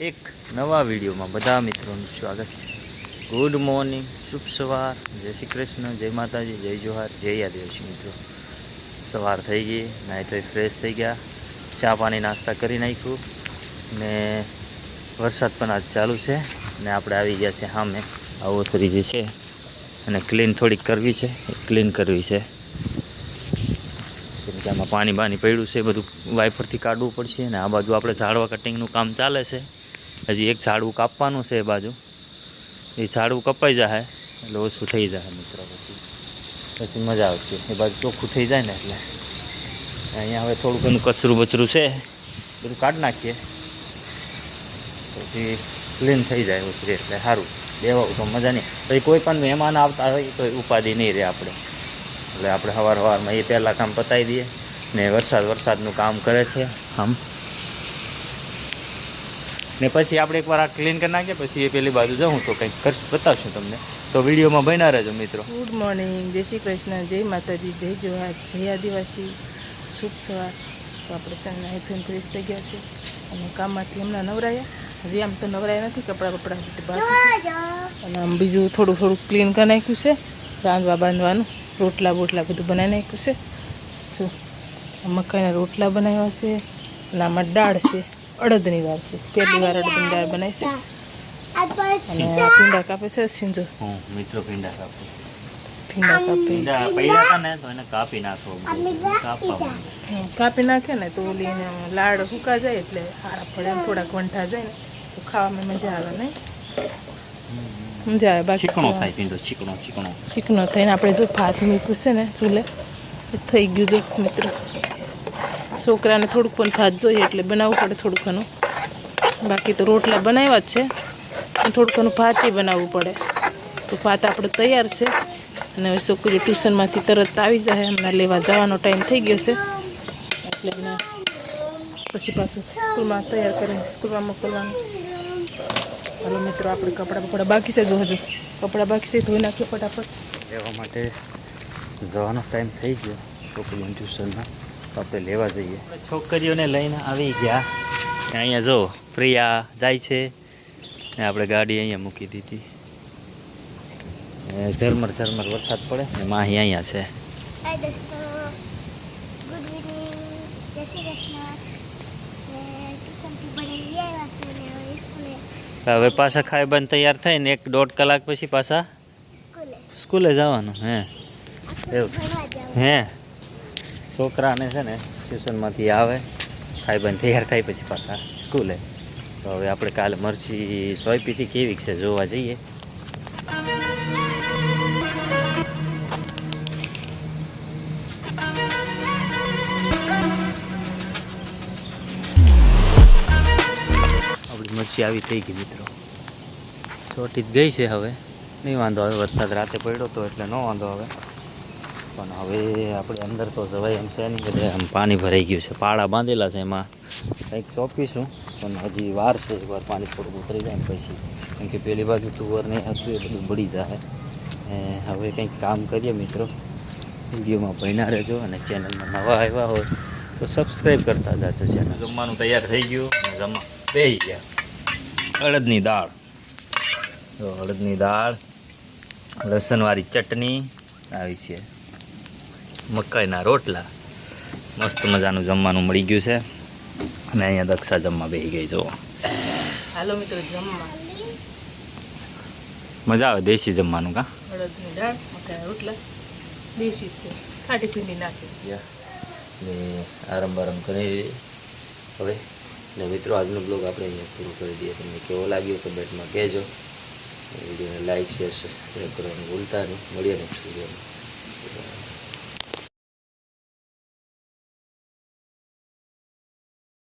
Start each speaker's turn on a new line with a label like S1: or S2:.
S1: એક નવા વિડીયોમાં બધા મિત્રોનું સ્વાગત છે. ગુડ મોર્નિંગ શુભ સવાર, જય શ્રી કૃષ્ણ, જય માતાજી, જય જોહાર, જય આદિવાસી મિત્રો. સવાર થઈ ગઈ નાહી થઈ ફ્રેશ થઈ ગયા, ચા પાણી નાસ્તા કરી નાખ્યું ને વરસાદ પણ આજ ચાલુ છે ને આપણે આવી ગયા છે સામે આવો થોડી જે છે અને ક્લીન થોડીક કરવી છે ક્લીન કરવી છે. કેમ કે આમાં પાણી બાણી પડ્યું છે, બધું વાઇપરથી કાઢવું પડશે અને આ બાજુ આપણે ઝાડવા કટિંગનું કામ ચાલે છે. હજી એક ઝાડવું કાપવાનું છે એ બાજુ. એ ઝાડવું કપાઈ જાય એટલે ઓછું થઈ જાય મિત્રો પછી. પછી મજા આવશે. એ બાજુ ચોખ્ખું થઈ જાય ને એટલે. અહીંયા હવે થોડું ઘણું કચરું બચરું છે. બધું કાઢી નાખીએ. પછી ક્લીન થઈ જાય ઓછું એટલે સારું. બેવા તો મજા નહીં. પછી કોઈ પણ મહેમાન આવતા હોય તો ઉપાધિ નહીં રહે આપણે. એટલે આપણે સવાર સવારમાં એ પહેલાં કામ પતાવી દઈએ ને વરસાદ વરસાદનું કામ કરે છે. આમ. ને પછી આપણે એકવાર આ ક્લીન કરી નાખીએ, પછી એ પેલી બાજુ જાઉં તો કંઈક કર બતાવશું તમને. તો વિડીયોમાં બન્યા રહેજો, મિત્રો.
S2: ગુડ મોર્નિંગ જય શ્રી કૃષ્ણ. જય માતાજી. જય જોહાર. જય આદિવાસી. શુભ સવાર. તો આપણે સાંજના હાઈફેન ફ્રેશ થઈ ગયા છે. અને કામમાંથી હમણાં નવરાયા. હજી આમ તો નવરાયા નથી, કપડાં કપડાં તો બાકી અને આમ બીજું થોડું થોડું ક્લીન કરી નાખ્યું છે. રાંધવા બાંધવાનું. રોટલા બોટલા બધું બનાવી નાખ્યું છે. જો મકાઈના રોટલા બનાવ્યા છે. અને આમાં દાળ છે. અડદની દાળ છે. પહેલી વાર અડદની દાળ બનાવી છે? અને પીંડા કાપે છે સિંજો
S1: હું મિત્રો ભીંડા કાપું.
S2: પીંડા કાપે.
S1: ભીંડા પડ્યા હતા ને તો એને કાપી નાખો કાપવા
S2: કાપી નાખે ને તો ઓલી લાડ હુકા જાય એટલે હારા પડે થોડાક વંઠા જાય ને તો ખાવામાં મજા આવે નહીં? મજા આવે બાકી
S1: ચીકણો થાય ભીંડો ચીકણો ચીકણો.
S2: ચીકણો થઈને આપણે જો ભાત મૂક્યું છે ને ચૂલે થઈ ગયું જો મિત્રો. છોકરાને થોડુંક પણ ભાત જોઈએ એટલે બનાવવું પડે થોડું ઘણું બાકી તો રોટલા બનાવ્યા જ છે. થોડું ઘણું ભાત બનાવવું પડે. તો ભાત આપણે તૈયાર છે. અને હવે છોકરી ટ્યુશનમાંથી તરત આવી જાય. હમણાં લેવા જવાનો ટાઈમ થઈ ગયો છે. એટલે પછી પાછું સ્કૂલમાં તૈયાર કરીને સ્કૂલમાં મોકલવાનું. હાલો મિત્રો, આપણે કપડાં બપડા બાકી છે જો હજુ. કપડાં બાકી છે ધોઈ નાખીએ ફટાફટ.
S1: લેવા માટે જવાનો ટાઈમ થઈ ગયો છોકરીઓને ટ્યુશનમાં. તો આપણે લેવા જઈએ. છોકરીઓને લઈને આવી ગયા. અહીંયા જો પ્રિયા જાય છે. ને આપણે ગાડી અહીંયા મૂકી દીધી. ને ઝરમર ઝરમર વરસાદ પડે. ને માહી અહીંયા છે.
S3: હવે
S1: પાછા ખાઈ બંધ તૈયાર થઈને એક દોઢ કલાક પછી પાછા
S3: સ્કૂલે.
S1: સ્કૂલે જવાનું હે. એવું. હે. છોકરાને છે ને ટ્યુશનમાંથી આવે, ખાઈ બંધ તૈયાર થાય પછી પાછા સ્કૂલે. તો હવે આપણે કાલે મરચી સોયપીથી કેવી છે જોવા જઈએ. આપણી મરચી આવી થઈ ગઈ મિત્રો. ચોટી જ ગઈ છે હવે. નહીં વાંધો આવે, વરસાદ રાતે પડ્યો તો એટલે ન વાંધો હવે પણ હવે આપણે અંદર તો જવાય એમ છે નહીં, એટલે આમ પાણી ભરાઈ ગયું છે. પાળા બાંધેલા છે એમાં. કંઈક ચોપીશું, પણ હજી વાર છે એકવાર પાણી થોડું ઉતરી જાય પછી. કેમ કે પેલી બાજુ તુવર નહીં હતું, એ બધું બળી જાય હવે કંઈક કામ કરીએ મિત્રો. વિડીયોમાં ભણ્યા રહેજો અને ચેનલમાં નવા આવ્યા હોય તો સબસ્ક્રાઈબ કરતા જાજો ચેનલ. જમવાનું તૈયાર થઈ ગયું. જમવા. બેસી ગયા. અડદની દાળ. તો અડદની દાળ, લસણવાળી ચટણી. આવી છે. મકાઈના રોટલા. મસ્ત મજાનું જમવાનું મળી ગયું છે. અને અહીંયા દક્ષા જમવા બેસી ગઈ જુઓ.
S2: હાલો મિત્રો જમવા.
S1: મજા આવે દેશી જમવાનું કા?
S2: અડદની દાળ મકાઈના રોટલા. દેશી છે. ખાટી પીંડી નાખી.
S1: એટલે આરામ બારામ કરી હવે એટલે મિત્રો આજનો બ્લોગ આપણે અહીંયા પૂરો કરી દઈએ. તમને કેવો લાગ્યો કમેન્ટમાં કહેજો. વિડીયોને લાઈક શેર સબસ્ક્રાઈબ કરવાનું ભૂલતા નહીં. મળીએ નેક્સ્ટ વિડીયોમાં